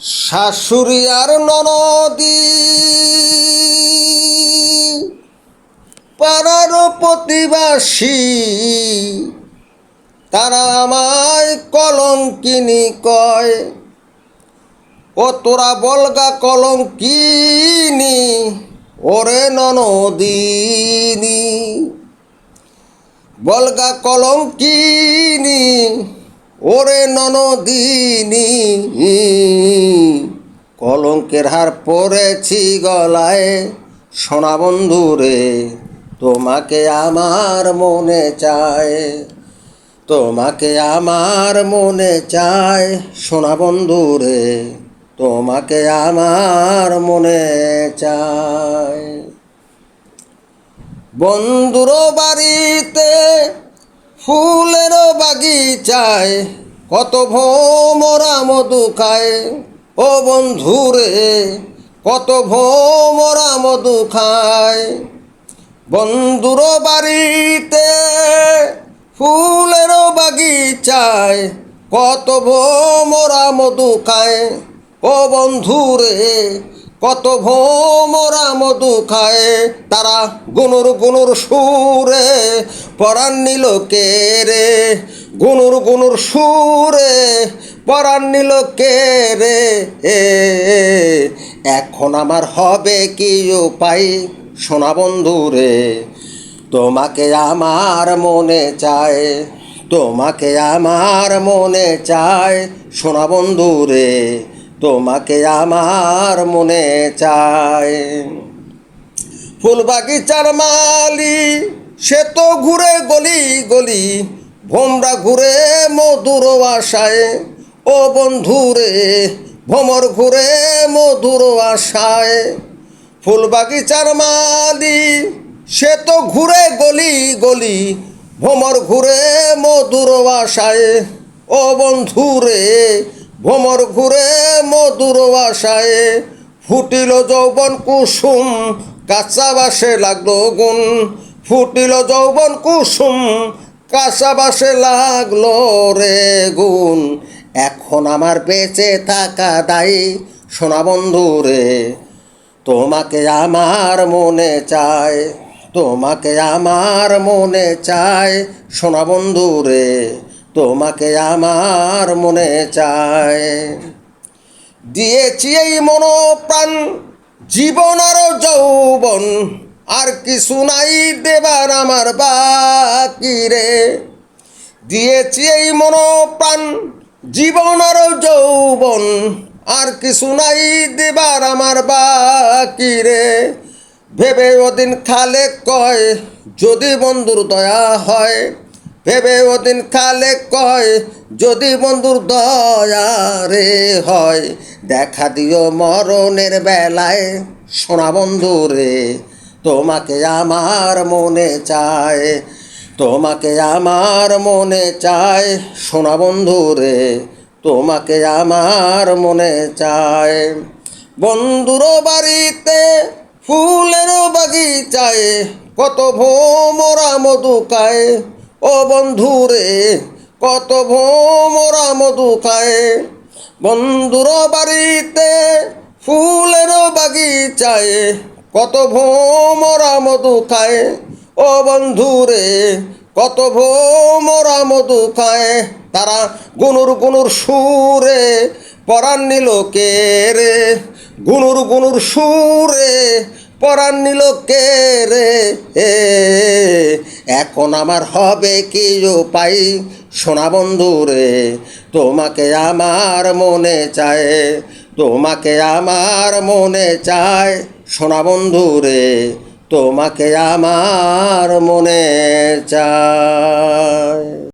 শাশুড়ি আর ননদি। পাড়ার প্রতিবাসী, তারা আমায় কলঙ্কিনী কয়। ও তোরা বলগা কলঙ্কিনী, ওরে ননদিনী। বলগা কলঙ্কিনী ওরে ননদিনী, কলঙ্কের হার পরেছি গলায়। সোনা বন্ধুরে তোমাকে আমার মনে চায়। তোমাকে আমার মনে চায়, সোনা বন্ধুরে তোমাকে আমার মনে চায়। বন্ধুর বাড়িতে ফুলের বাগিচায়, কত ভোমরা মধু খায় ও বন্ধুরে, কত ভোমরা মধু খায় বন্ধুর বাড়িতে ফুলের বাগিচায়, কত ভোমরা মধু খায় ও বন্ধুরে কত ভোমরা মধু খায় তারা গুনুর গুনুর সুরে পরাণ নিল কে রে। গুনুর গুনুর সুরে পরাণ নিল কে রে এখন আমার হবে কি উপায় সোনা বন্ধুরে তোমাকে আমার মনে চায়, তোমাকে আমার মনে চায় সোনা বন্ধুরে তোমাকে আমার মনে চায় ফুল বাগিচার মালি, সে তো ঘুরে গলি গলি, ভোমরা ঘুরে মধুর আশায়। ও বন্ধুরে ভোমর ঘুরে মধুর আশায়। ফুল বাগিচার মালি, সে তো ঘুরে গলি গলি ভোমর ঘুরে মধুর আশায়। ও বন্ধুরে ভোমর ঘুরে মধুর আশায় ফুটিল যৌবন কুসুম কাঁচা বাসে লাগল গুণ। ফুটিল যৌবন কুসুম কাঁচা বাসে লাগল রে গুণ। এখন আমার বেঁচে থাকা দায়ী, সোনা বন্ধু রে, তোমাকে আমার মনে চায়, তোমাকে আমার মনে চায়, সোনা বন্ধু রে, তোমাকে আমার মনে চায়। দিয়েছি এই মনোপ্রাণ, জীবন আর যৌবন, আর কিছু নাই দেবার আমার বাকি রে। দিয়েছি এই মনোপ্রাণ, জীবন আর যৌবন, আর কিছু নাই দেবার আমার বাকি রে। ভেবে ওদিন খালে কয়, যদি বন্ধুর দয়া হয় ভেবে ওদিন খালে কয়, যদি বন্ধুর দয়া রে হয়, দেখা দিও মরণের বেলায়। সোনা বন্ধু রে তোমাকে আমার মনে চায়, তোমাকে আমার মনে চায়। সোনা বন্ধু রে তোমাকে আমার মনে চায়। বন্ধুর বাড়িতে ফুলের বাগিচায়, কত ভোমরা মধু খায়। ও বন্ধুরে, কত ভোমরা মধু খায়। বন্ধুর বাড়িতে ফুলের বাগিচায় কত ভোমরা মধু খায়। ও বন্ধু রে কত ভোমরা মধু খায়। তারা গুনুর গুনুর সুরে পরাণ নিল কে রে? গুনুর গুনুর সুরে পরাণ নিল কে রে? এখন আমার হবে কি উপায়? সোনা বন্ধু রে, তোমাকে আমার মনে চায়, তোমাকে আমার মনে চায়। সোনা বন্ধু রে, তোমাকে আমার মনে চায়।